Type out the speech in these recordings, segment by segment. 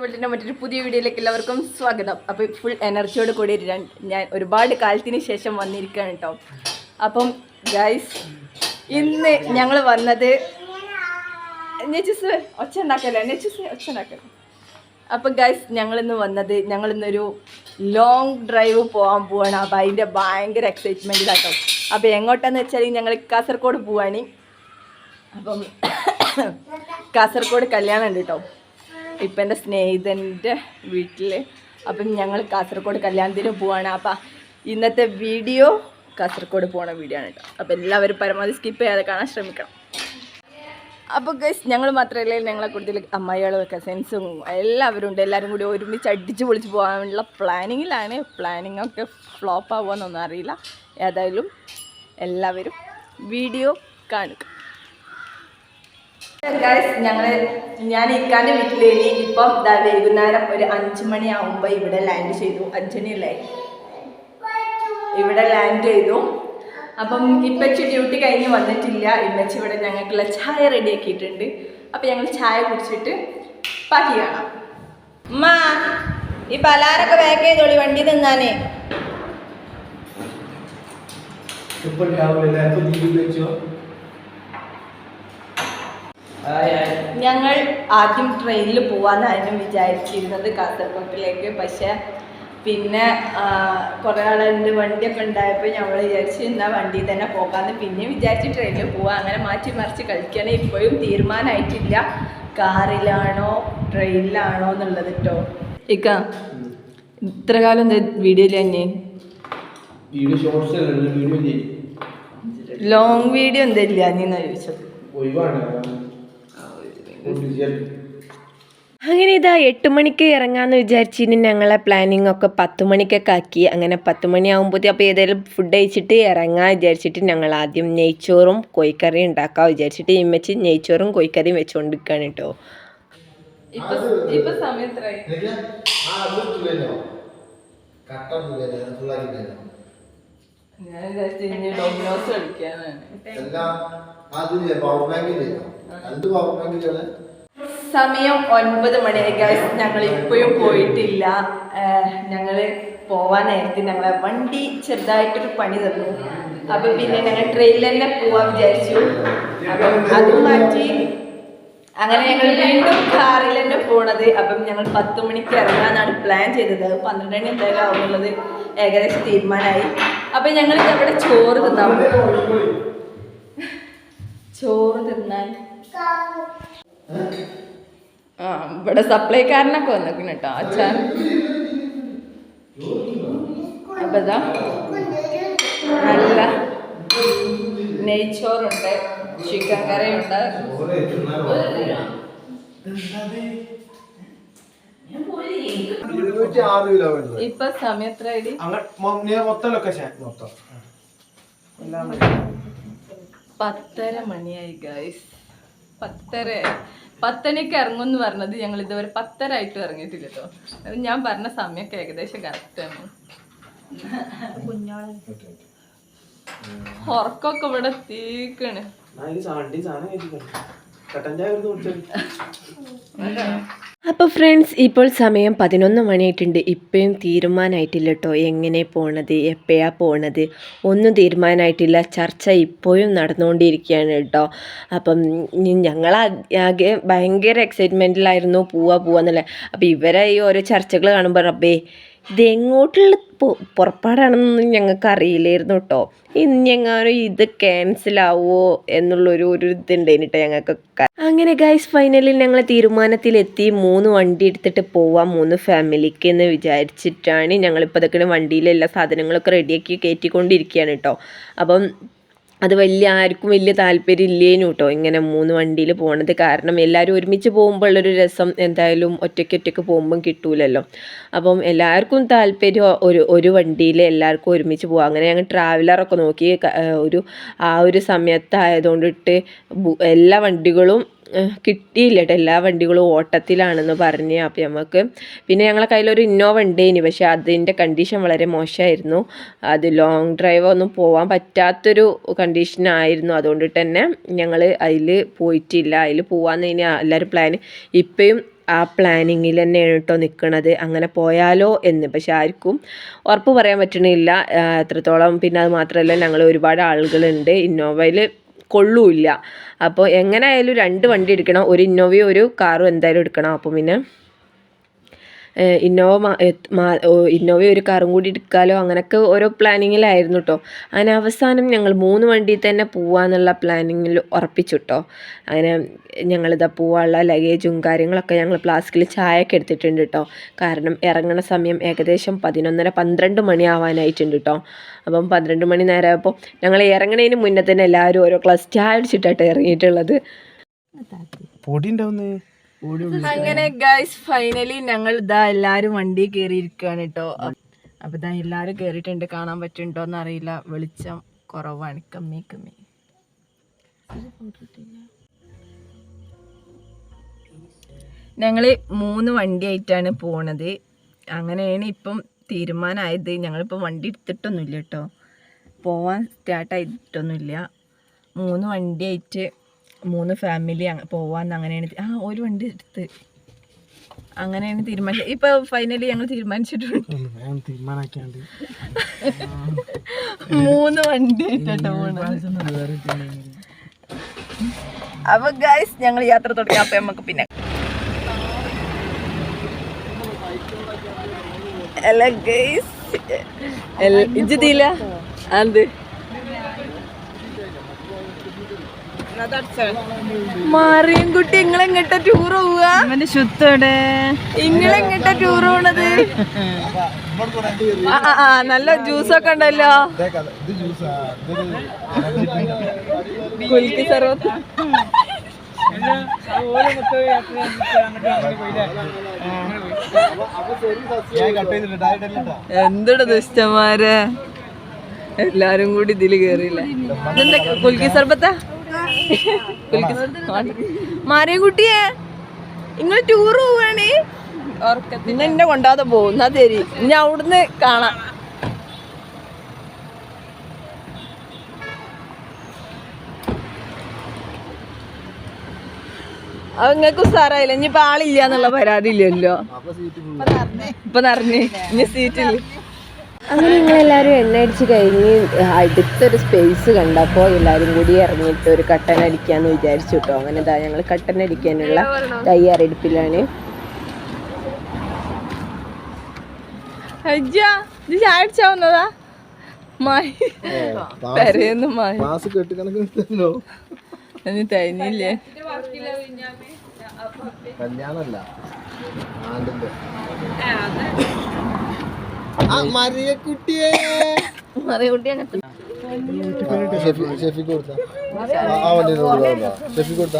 വേൾഡിന്റെ മറ്റൊരു പുതിയ വീഡിയോയിലേക്ക് എല്ലാവർക്കും സ്വാഗതം. അപ്പോൾ ഫുൾ എനർജിയോട് കൂടി ഞാൻ ഒരുപാട് കാലത്തിന് ശേഷം വന്നിരിക്കുകയാണ് കേട്ടോ. അപ്പം ഗൈസ് ഇന്ന് ഞങ്ങൾ വന്നത് നെച്ചിസ് ഒച്ച ഉണ്ടാക്കല്ലേ? നെച്ചിസ് ഒച്ച ഉണ്ടാക്കല്ലേ? അപ്പം ഗൈസ് ഞങ്ങളിന്ന് വന്നത് ഞങ്ങളിന്നൊരു ലോങ് ഡ്രൈവ് പോകാൻ പോവാണ്. അപ്പം അതിന്റെ ഭയങ്കര എക്സൈറ്റ്മെന്റ് കേട്ടോ. അപ്പോൾ എങ്ങോട്ടാന്ന് വെച്ചാൽ ഞങ്ങൾ കാസർഗോഡ് പോവാണ്. അപ്പം കാസർഗോഡ് കല്യാണം ഉണ്ട് കേട്ടോ. ഇപ്പം എന്റെ സ്നേഹിതന്റെ വീട്ടിൽ അപ്പം ഞങ്ങൾ കാസർഗോഡ് കല്യാണത്തിന് പോവാണ്. അപ്പം ഇന്നത്തെ വീഡിയോ കാസർഗോഡ് പോണ വീഡിയോ ആണ് കേട്ടോ. അപ്പം എല്ലാവരും പരമാവധി സ്കിപ്പ് ചെയ്യാതെ കാണാൻ ശ്രമിക്കണം. അപ്പോൾ ഗൈസ് ഞങ്ങൾ മാത്രമല്ല ഞങ്ങളെ കൂടുതൽ അമ്മായികളും കസിൻസും എല്ലാവരും ഉണ്ട്. എല്ലാവരും കൂടി ഒരുമിച്ച് അടിച്ച് പൊളിച്ച് പോകാനുള്ള പ്ലാനിങ്ങിലാണ് പ്ലാനിങ് ഒക്കെ ഫ്ലോപ്പ് ആവുമെന്നൊന്നും അറിയില്ല. ഏതായാലും എല്ലാവരും വീഡിയോ കാണുക. ഗൈസ് ഞങ്ങൾ ഞാൻ ഇക്കാന്റെ വീട്ടിലേനി ഇപ്പം വൈകുന്നേരം ഒരു അഞ്ച് മണി ആവുമ്പോൾ ഇവിടെ ലാൻഡ് ചെയ്തു. അഞ്ചണിയല്ലേ ഇവിടെ ലാൻഡ് ചെയ്തു. അപ്പം ഇപ്പച്ചി ഡ്യൂട്ടി കഴിഞ്ഞ് വന്നിട്ടില്ല. ഇമ്മച്ചി ഇവിടെ ഞങ്ങൾക്കുള്ള ചായ റെഡി ആക്കിയിട്ടുണ്ട്. അപ്പം ഞങ്ങൾ ചായ കുടിച്ചിട്ട് ബാക്കി കാണാം. മാ ഈ പലാരൊക്കെ പാക്ക് ചെയ്തോളി വണ്ടി തിന്നാനേ. ഇപ്പൊ രാവിലെ എല്ലാവർക്കും ജീവി വെച്ചോ. ഞങ്ങൾ ആദ്യം ട്രെയിനിൽ പോവാന്നായിരുന്നു വിചാരിച്ചിരുന്നത് കാസർഗോട്ടിലേക്ക് പക്ഷെ പിന്നെ കുറേ ആളുണ്ട് വണ്ടിയൊക്കെ ഉണ്ടായപ്പോൾ ഞങ്ങൾ വിചാരിച്ചു എന്നാൽ വണ്ടിയിൽ തന്നെ പോകാമെന്ന് പിന്നെ വിചാരിച്ച് ട്രെയിനിൽ പോവാം. അങ്ങനെ മാറ്റി മറിച്ച് കളിക്കണം ഇപ്പോഴും തീരുമാനമായിട്ടില്ല കാറിലാണോ ട്രെയിനിലാണോ എന്നുള്ളത് കേട്ടോ ഇക്ക ഇത്ര കാലം എന്താ വീഡിയോയിൽ തന്നെ? ലോങ് വീഡിയോ എന്തല്ല നീ എന്നാ ചോദിച്ചത്? അങ്ങനെ ഇതാ എട്ട് മണിക്ക് ഇറങ്ങാമെന്ന് വിചാരിച്ചിട്ട് ഞങ്ങളെ പ്ലാനിങ് ഒക്കെ പത്ത് മണിക്കൊക്കെ ആക്കി. അങ്ങനെ പത്ത് മണിയാകുമ്പോഴത്തേ അപ്പോൾ ഏതെങ്കിലും ഫുഡ് കഴിച്ചിട്ട് ഇറങ്ങാൻ വിചാരിച്ചിട്ട് ഞങ്ങൾ ആദ്യം നെയ്ച്ചോറും കോഴിക്കറിയും ഉണ്ടാക്കാൻ വിചാരിച്ചിട്ട് ഇമ്മച്ചി നെയ്ച്ചോറും കോഴിക്കറിയും വെച്ചുകൊണ്ടിരിക്കുകയാണ് കേട്ടോ. സമയത്ത് ഞാൻ വിചാരിച്ചു ഇനി ഡൊമിനോസ് കളിക്കാനാണ് സമയം ഒൻപത് മണിയായി ഗൈസ് ഞങ്ങൾ ഇപ്പോഴും പോയിട്ടില്ല. ഞങ്ങൾ പോവാൻ നേരത്തെ ഞങ്ങളെ വണ്ടി ചെറുതായിട്ടൊരു പണി തന്നു. അപ്പൊ പിന്നെ ഞങ്ങൾ ട്രെയിനിൽ തന്നെ പോവാൻ വിചാരിച്ചു. അപ്പം അതും മാറ്റി അങ്ങനെ ഞങ്ങൾ വീണ്ടും കാറിൽ തന്നെ പോണത്. അപ്പം ഞങ്ങൾ പത്ത് മണിക്ക് ഇറങ്ങാനാണ് പ്ലാൻ ചെയ്തത്. പന്ത്രണ്ട് മണി എന്തായാലും ആവുന്നുള്ളത് ഏകദേശം തീരുമാനമായി. അപ്പം ഞങ്ങൾ ഇവിടെ ചോറ് തിന്നാൻ ചോറ് തിന്നാൻ. ആ ഇവിടെ സപ്ലൈക്കാരനൊക്കെ വന്നിരിക്കുന്നു കേട്ടോ അച്ഛൻ. അപ്പൊ ഇതാ. നല്ല നെയ്ച്ചോറുണ്ട്. ഇപ്പൊ സമയം എത്ര ഐഡി അങ്ങനെ മൊത്തം ലൊക്കേഷൻ മൊത്തം എല്ലാം പത്തര മണിയായി ഗൈസ് പത്തര പത്തണിക്ക് ഇറങ്ങും എന്ന് പറഞ്ഞത് ഞങ്ങൾ ഇതുവരെ പത്തര ആയിട്ട് ഇറങ്ങിയിട്ടില്ല കേട്ടോ അത് ഞാൻ പറഞ്ഞ സമയൊക്കെ ഏകദേശം കറക്റ്റാണ് ഉറക്കൊക്കെ ഇവിടെ തീക്കണ് അപ്പോൾ ഫ്രണ്ട്സ് ഇപ്പോൾ സമയം പതിനൊന്ന് മണിയായിട്ടുണ്ട്. ഇപ്പോഴും തീരുമാനമായിട്ടില്ല കേട്ടോ എങ്ങനെ പോണത്? എപ്പോഴാണ് പോണത്? ഒന്നും തീരുമാനമായിട്ടില്ല ചർച്ച ഇപ്പോഴും നടന്നുകൊണ്ടിരിക്കുകയാണ് കേട്ടോ അപ്പം ഞങ്ങൾ ആകെ ഭയങ്കര എക്സൈറ്റ്മെന്റിലായിരുന്നു പോവാ പോവാന്നല്ലേ അപ്പോൾ ഇവരെ ഈ ഓരോ ചർച്ചകൾ കാണുമ്പോൾ റബ്ബേ ഇത് എങ്ങോട്ടുള്ള പുറപ്പാടാണെന്നൊന്നും ഞങ്ങൾക്ക് അറിയില്ലായിരുന്നു കേട്ടോ. ഇനിയെങ്ങാനും ഇത് ക്യാൻസൽ ആവുമോ എന്നുള്ളൊരു ഒരു ഇതുണ്ടായിരുന്നു കേട്ടോ ഞങ്ങൾക്ക് അങ്ങനെ ഗൈസ് ഫൈനലിൽ ഞങ്ങൾ തീരുമാനത്തിലെത്തി. മൂന്ന് വണ്ടി എടുത്തിട്ട് പോവാം മൂന്ന് ഫാമിലിക്ക് എന്ന് വിചാരിച്ചിട്ടാണ് ഞങ്ങളിപ്പോൾ അതൊക്കെ വണ്ടിയിലെ എല്ലാ സാധനങ്ങളൊക്കെ റെഡിയാക്കി കയറ്റിക്കൊണ്ടിരിക്കുകയാണ് കേട്ടോ. അപ്പം അത് വലിയ ആർക്കും വലിയ താല്പര്യം ഇല്ലേനു കേട്ടോ ഇങ്ങനെ മൂന്ന് വണ്ടിയിൽ പോണത് കാരണം എല്ലാവരും ഒരുമിച്ച് പോകുമ്പോഴുള്ളൊരു രസം എന്തായാലും ഒറ്റയ്ക്ക് ഒറ്റയ്ക്ക് പോകുമ്പം കിട്ടൂലല്ലോ. അപ്പം എല്ലാവർക്കും താല്പര്യം ഒരു ഒരു വണ്ടിയിൽ എല്ലാവർക്കും ഒരുമിച്ച് പോകാം അങ്ങനെ ഞങ്ങൾ ട്രാവലറൊക്കെ നോക്കി ഒരു ആ ഒരു സമയത്തായതുകൊണ്ടിട്ട് എല്ലാ വണ്ടികളും കിട്ടിയില്ല കേട്ടോ എല്ലാ വണ്ടികളും ഓട്ടത്തിലാണെന്ന് പറഞ്ഞ് അപ്പോൾ നമുക്ക് പിന്നെ ഞങ്ങളെ കയ്യിലൊരു ഇന്നോവ ഉണ്ടേനി. പക്ഷേ അതിന്റെ കണ്ടീഷൻ വളരെ മോശമായിരുന്നു. അത് ലോങ് ഡ്രൈവ് ഒന്നും പോകാൻ പറ്റാത്തൊരു കണ്ടീഷനായിരുന്നു അതുകൊണ്ട് തന്നെ ഞങ്ങൾ അതിൽ പോയിട്ടില്ല. അതിൽ പോകാമെന്ന് ഇനി എല്ലാവരും പ്ലാൻ ഇപ്പോഴും ആ പ്ലാനിങ്ങിൽ തന്നെയാണ് കേട്ടോ നിൽക്കണത് അങ്ങനെ പോയാലോ എന്ന്. പക്ഷെ ആർക്കും ഉറപ്പ് പറയാൻ പറ്റണില്ല. എത്രത്തോളം പിന്നെ അത് മാത്രമല്ല ഞങ്ങൾ ഒരുപാട് ആളുകളുണ്ട്. ഇന്നോവയിൽ കൊള്ളൂല്ല. അപ്പോൾ എങ്ങനെ ആയാലും രണ്ട് വണ്ടി എടുക്കണം. ഒരു ഇന്നോവയും ഒരു കാറും എന്തായാലും എടുക്കണം. അപ്പോൾ പിന്നെ ഇന്നോവ ഇന്നോവ ഒരു കാറും കൂടി എടുക്കാലോ? അങ്ങനെയൊക്കെ ഓരോ പ്ലാനിങ്ങിലായിരുന്നു കേട്ടോ അങ്ങനെ അവസാനം ഞങ്ങൾ മൂന്ന് വണ്ടിയിൽ തന്നെ പോവാന്നുള്ള പ്ലാനിങ്ങിൽ ഉറപ്പിച്ചു കേട്ടോ അങ്ങനെ ഞങ്ങളിതാ പോവാനുള്ള ലഗേജും കാര്യങ്ങളൊക്കെ ഞങ്ങൾ പ്ലാസ്റ്റിക്കിൽ ചായയൊക്കെ എടുത്തിട്ടുണ്ട് കേട്ടോ കാരണം ഇറങ്ങണ സമയം ഏകദേശം പതിനൊന്നര പന്ത്രണ്ട് മണി ആവാനായിട്ടുണ്ട് കേട്ടോ അപ്പം പന്ത്രണ്ട് മണി നേരമായപ്പോൾ ഞങ്ങൾ ഇറങ്ങണതിന് മുന്നേ തന്നെ എല്ലാവരും ഓരോ ക്ലാസ് ചായ അടിച്ചിട്ടാട്ടോ ഇറങ്ങിയിട്ടുള്ളത്. പൊടി ഉണ്ടാവുന്നേ അങ്ങനെ ഗൈസ് ഫൈനലി ഞങ്ങൾ ഇതാ എല്ലാരും വണ്ടി കയറിയിരിക്കുകയാണ് കേട്ടോ അപ്പൊ ഇതാ എല്ലാരും കേറിയിട്ടുണ്ട് കാണാൻ പറ്റുന്നുണ്ടോ എന്ന് അറിയില്ല. വെളിച്ചം കുറവാണ്. കമ്മി കമ്മി. ഞങ്ങൾ മൂന്ന് വണ്ടി ആയിട്ടാണ് പോണത്. അങ്ങനെയാണ് ഇപ്പം തീരുമാനമായത് ഞങ്ങളിപ്പോൾ വണ്ടി എടുത്തിട്ടൊന്നുമില്ല കേട്ടോ പോവാൻ സ്റ്റാർട്ട് ആയിട്ടൊന്നുമില്ല. മൂന്ന് വണ്ടി ആയിട്ട് മൂന്ന് ഫാമിലി പോവാന്ന് അങ്ങനെയാണ് ആ ഒരു വണ്ടി എടുത്ത്. അങ്ങനെയാണ് തീരുമാനിച്ചത്. ഇപ്പൊ ഫൈനലി ഞങ്ങൾ തീരുമാനിച്ചിട്ടുണ്ട്. മൂന്ന് വണ്ടി അപ്പൊ ഗൈസ് ഞങ്ങൾ യാത്ര തുടങ്ങി. അപ്പൊ നമുക്ക് പിന്നെ അല്ല ഗൈസ് ഇജ്ജില്ല അത് മാറിയും കുട്ടി ഇങ്ങളെങ്ങട്ട ടൂർ പോവാ അവന്റെ ശുദ്ധോടെ ഇങ്ങളെങ്ങട്ട ടൂർ പോണത്? ആ, നല്ല ജ്യൂസ് ജ്യൂസൊക്കെ ഉണ്ടല്ലോ. ഇത് ജ്യൂസാ കുൽക്കി സർവത്ത്. ഞാൻ കട്ട് ചെയ്തില്ല ഡയറക്റ്റ് അല്ല എന്തുടെ ദുഷ്ടന്മാരെ? എല്ലാരും കൂടി ഇതിൽ കേറിയില്ല? ഇതെന്താ കുൽക്കി സർബത്താ? കുൽക്കി മാറിയ കുട്ടിയെ നിങ്ങൾ ടൂർ പോവാണേ ഇന്ന് എന്നെ കൊണ്ടാതെ പോകും എന്നാ തരി ഇനി അവിടുന്ന് കാണാം. അത് നിങ്ങൾക്ക് ഉസാറായില്ല? ഇനിയിപ്പോ ആളില്ല എന്നുള്ള പരാതി ഇല്ലല്ലോ ഇപ്പൊ നിറഞ്ഞേ ഇനി സീറ്റില്ല അങ്ങനെ ഞങ്ങളെല്ലാവരും എണ്ണ അടിച്ച് കഴിഞ്ഞ് അടുത്തൊരു സ്പേസ് കണ്ടപ്പോൾ എല്ലാവരും കൂടി ഇറങ്ങിയിട്ട് ഒരു കട്ടൻ അടിക്കാന്ന് വിചാരിച്ചു കേട്ടോ അങ്ങനെ ഇതാ ഞങ്ങൾ കട്ടൻ അടിക്കാനുള്ള തയ്യാറെടുപ്പിലാണ്. അടിച്ചാവുന്നതാ മായി ഇനി കല്യാണല്ല ആണ്ടിന്റെ ആ മറിയ കുട്ടിയെ ഷെഫി കൊടുത്ത. ആ വണ്ടി ഷെഫി കൊടുത്ത.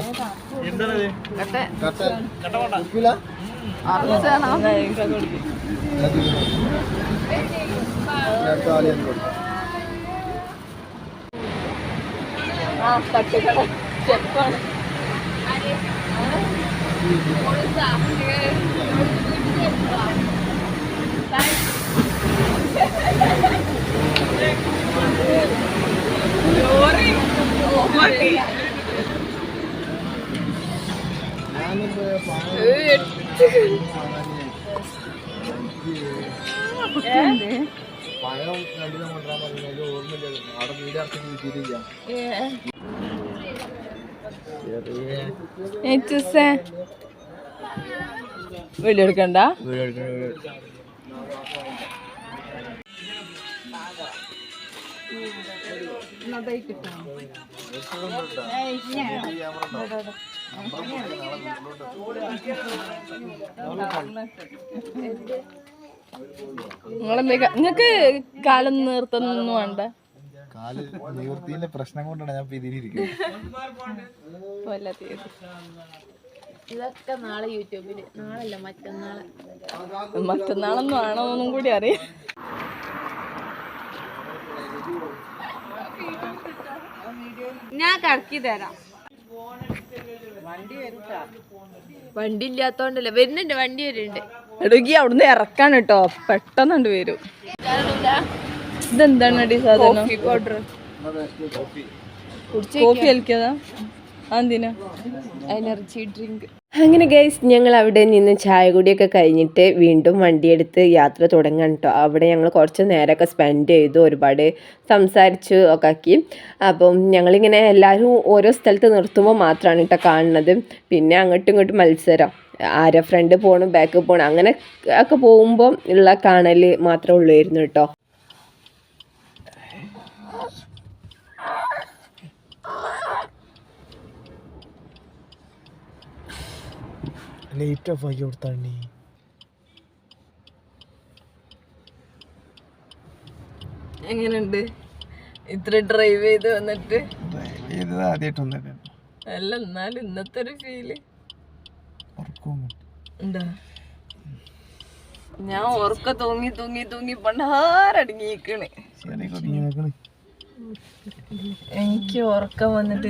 തട്ടുകട ചെപ്പാണ് പഴം കൊണ്ടുവരാൻ പറഞ്ഞു ഓർമ്മയില്ല അവിടെ ഇറക്കി എടുക്കണ്ട വീഡിയോ എടുക്കണ്ട. നിങ്ങളെന്താ നിങ്ങക്ക് കാലം നിർത്തുന്ന വേണ്ട. കാൽ നിവൃത്തിന്റെ പ്രശ്നം കൊണ്ടാണ് ഞാൻ പിരിഞ്ഞിരിക്കുന്നത്. വല്ല ഇതൊക്കെ നാളെ യൂട്യൂബിൽ. നാളല്ല മറ്റന്നാൾ. മറ്റന്നാളൊന്നും ആണോ എന്നും കൂടി അറിയാം. ഞാൻ കറക്കി തരാം. വണ്ടി ഇല്ലാത്തോണ്ടല്ലേ? വരുന്നുണ്ട് വണ്ടി വരുന്നുണ്ട്. എടുക്കി അവിടുന്ന് ഇറക്കാൻ കേട്ടോ. പെട്ടെന്നുണ്ട് വരും. ഇതെന്താണ് അടി സാധനം പൗഡർ കോഫി കഴിക്കാതാ എന്തിനാ എനർജി ഡ്രിങ്ക് അങ്ങനെ ഗൈസ് ഞങ്ങൾ അവിടെ നിന്ന് ചായ കുടിയൊക്കെ കഴിഞ്ഞിട്ട് വീണ്ടും വണ്ടിയെടുത്ത് യാത്ര തുടങ്ങാൻ കേട്ടോ അവിടെ ഞങ്ങൾ കുറച്ച് നേരമൊക്കെ സ്പെൻഡ് ചെയ്തു ഒരുപാട് സംസാരിച്ചു ഒക്കെ ആക്കി. അപ്പം ഞങ്ങളിങ്ങനെ എല്ലാവരും ഓരോ സ്ഥലത്ത് നിർത്തുമ്പോൾ മാത്രമാണ് കേട്ടോ കാണുന്നത്. പിന്നെ അങ്ങോട്ടും ഇങ്ങോട്ടും മത്സരം. ആരെ ഫ്രണ്ട് പോകണം ബാക്ക് പോകണം അങ്ങനെ ഒക്കെ പോകുമ്പോൾ ഉള്ള കാണൽ മാത്രമേ ഉള്ളായിരുന്നു കേട്ടോ ലൈറ്റ് ഓഫ് ആക്കി കൊടുത്താണ്ടി എങ്ങനെയുണ്ട്? ഇത്ര ഡ്രൈവ് ചെയ്ത് വന്നിട്ട്? ഡ്രൈവ് ചെയ്തത് ആദ്യമായിട്ടൊന്നും അല്ല എന്നാലും ഇന്നത്തെ ഒരു ഫീൽ എന്താ? ഞാൻ ഉറക്ക തൂങ്ങി തൂങ്ങി തൂങ്ങി പണ്ടാരടങ്ങിയേക്കണ് എനിക്ക് ഉറക്കം വന്നിട്ട്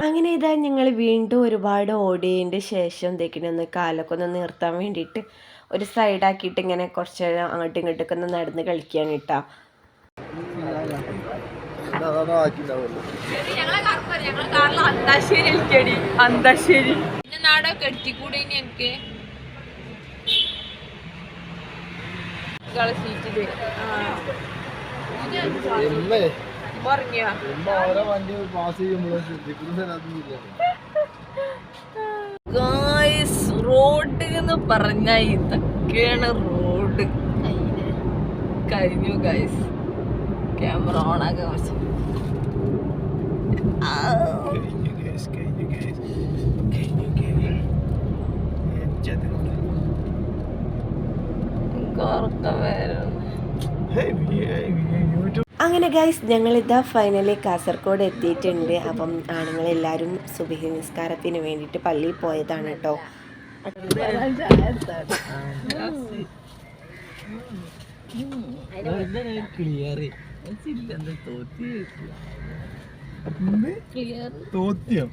അങ്ങനെ ഇതാ ഞങ്ങൾ വീണ്ടും ഒരുപാട് ഓടിയതിന്റെ ശേഷം ഒന്ന് കാലൊക്കെ ഒന്ന് നിർത്താൻ വേണ്ടിയിട്ട് ഒരു സൈഡാക്കിയിട്ട് ഇങ്ങനെ കുറച്ച് നേരം അങ്ങോട്ടും ഇങ്ങോട്ടൊക്കെ ഒന്ന് നടന്ന് കളിക്കാൻ കിട്ടാ. അന്താശ്ശേരി അന്താശ്ശേരി. പിന്നെ നാടൊക്കെ എത്തിക്കൂടെ ഇനി എനിക്ക് സീറ്റിൽ എമ്മേ. എമ്മ ഓരോ വണ്ടി പാസ് ചെയ്യുമ്പോഴും ശ്രദ്ധിക്കുന്ന ഗായ്സ് റോഡ് എന്ന് പറഞ്ഞ ഇതൊക്കെയാണ് റോഡ് കഴിഞ്ഞു. ഗായ്സ് ക്യാമറ ഓൺ ആക്കാൻ കുറച്ച് ഉറക്കം വരുന്നു അങ്ങനെ ഗൈസ് ഞങ്ങളിതാ ഫൈനലി കാസർഗോഡ് എത്തിയിട്ടുണ്ട്. അപ്പം ആണുങ്ങളെല്ലാവരും സുബഹി നിസ്കാരത്തിന് വേണ്ടിയിട്ട് പള്ളിയിൽ പോയതാണ് കേട്ടോ തോത്തിയോ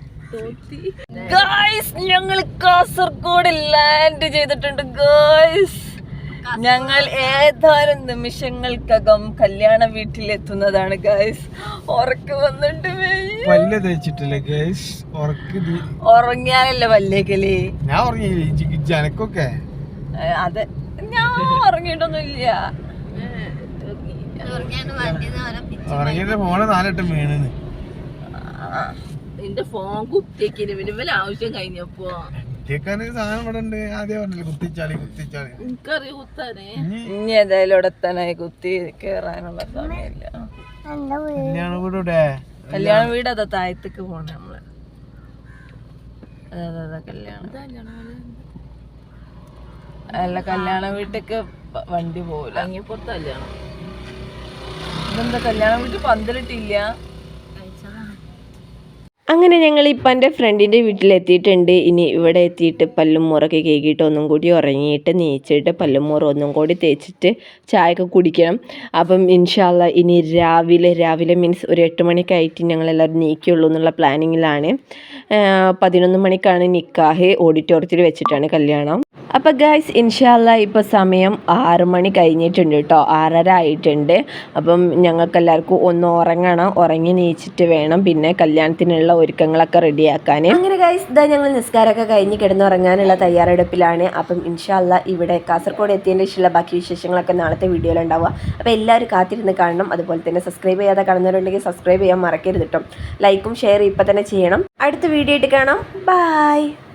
ഗായ്സ് ഞങ്ങൾ കാസർഗോഡ് ലാൻഡ് ചെയ്തിട്ടുണ്ട് ഗായ്സ് ഞങ്ങൾ ഏതാനും നിമിഷങ്ങൾക്കകം കല്യാണ വീട്ടിലെത്തുന്നതാണ് ഗൈസ് ഉറക്ക് വന്നിട്ട്. പല്ല് തേച്ചിട്ടില്ലേ ഗൈസ് ഉറക്ക് ഉറങ്ങിയാലല്ലേ വല്ലേക്കൽ ഞാൻ ഉറങ്ങി. ജനക്കൊക്കെ. അതെ. ഞാൻ ഉറങ്ങിയിട്ടൊന്നുമില്ല. ഉറങ്ങിയിട്ട് ഫോണ് നാലെട്ടും വീണെന്ന് നിന്റെ ഫോൺ കുത്തിയേക്കിന് ആവശ്യം കഴിഞ്ഞപ്പോ. കേൾക്കാൻ സാധനം ഇവിടെ ഉണ്ട്. ആദ്യം പറഞ്ഞില്ലേ കുത്തിച്ചാളി കുത്തിച്ചാളി എനിക്കറിയ കുത്താനേ. ഇനി ഇനി ഏതായാലും ഇവിടെ എത്താനായി. കുത്തി കേറാനുള്ള സമയമില്ല. കല്യാണ വീട് അതാ താഴത്തേക്ക് പോണേ നമ്മൾ? അതെ അതെ അതെ കല്യാണം. അല്ല കല്യാണ വീട്ടിക്ക് വണ്ടി പോവില്ല. അങ്ങേപ്പുറത്ത് കല്യാണം. ഇതെന്താ കല്യാണ വീട്ടിൽ പന്തലിട്ടില്ല? അങ്ങനെ ഞങ്ങൾ ഇപ്പം എന്റെ ഫ്രണ്ടിന്റെ വീട്ടിലെത്തിയിട്ടുണ്ട്. ഇനി ഇവിടെ എത്തിയിട്ട് പല്ലും മുറൊക്കെ കേക്കിയിട്ട് ഒന്നും കൂടി ഉറങ്ങിയിട്ട് നീച്ചിട്ട് പല്ലും മുറ ഒന്നും കൂടി തേച്ചിട്ട് ചായയൊക്കെ കുടിക്കണം. അപ്പം ഇൻഷാല്ല ഇനി രാവിലെ രാവിലെ മീൻസ് ഒരു എട്ട് മണിക്കായിട്ട് ഞങ്ങളെല്ലാവരും നീക്കിയുള്ളൂ എന്നുള്ള പ്ലാനിങ്ങിലാണ് പതിനൊന്ന് മണിക്കാണ് നിക്കാഹ്. ഓഡിറ്റോറിയത്തിൽ വെച്ചിട്ടാണ് കല്യാണം. അപ്പോൾ ഗായ്സ് ഇൻഷാല്ല ഇപ്പോൾ സമയം ആറ് മണി കഴിഞ്ഞിട്ടുണ്ട് കേട്ടോ ആറര ആയിട്ടുണ്ട്. അപ്പം ഞങ്ങൾക്കെല്ലാവർക്കും ഒന്ന് ഉറങ്ങണം. ഉറങ്ങി നീച്ചിട്ട് വേണം പിന്നെ കല്യാണത്തിനുള്ള ഒരുക്കങ്ങളൊക്കെ റെഡിയാക്കാൻ അങ്ങനെ ഗായ്സ് ഇതാ ഞങ്ങൾ നിസ്കാരമൊക്കെ കഴിഞ്ഞ് കിടന്നുറങ്ങാനുള്ള തയ്യാറെടുപ്പിലാണ്. അപ്പം ഇൻഷാല്ല ഇവിടെ കാസർഗോഡ് എത്തിയതിന്റെ ശേഷമുള്ള ബാക്കി വിശേഷങ്ങളൊക്കെ നാളത്തെ വീഡിയോയിൽ ഉണ്ടാവുക. അപ്പോൾ എല്ലാവരും കാത്തിരുന്ന് കാണണം. അതുപോലെ തന്നെ സബ്സ്ക്രൈബ് ചെയ്യാതെ കാണുന്നവരുണ്ടെങ്കിൽ സബ്സ്ക്രൈബ് ചെയ്യാൻ മറക്കരുത് കേട്ടോ ലൈക്കും ഷെയറും ഇപ്പം തന്നെ ചെയ്യണം. അടുത്ത വീഡിയോ ആയിട്ട് കാണാം. ബൈ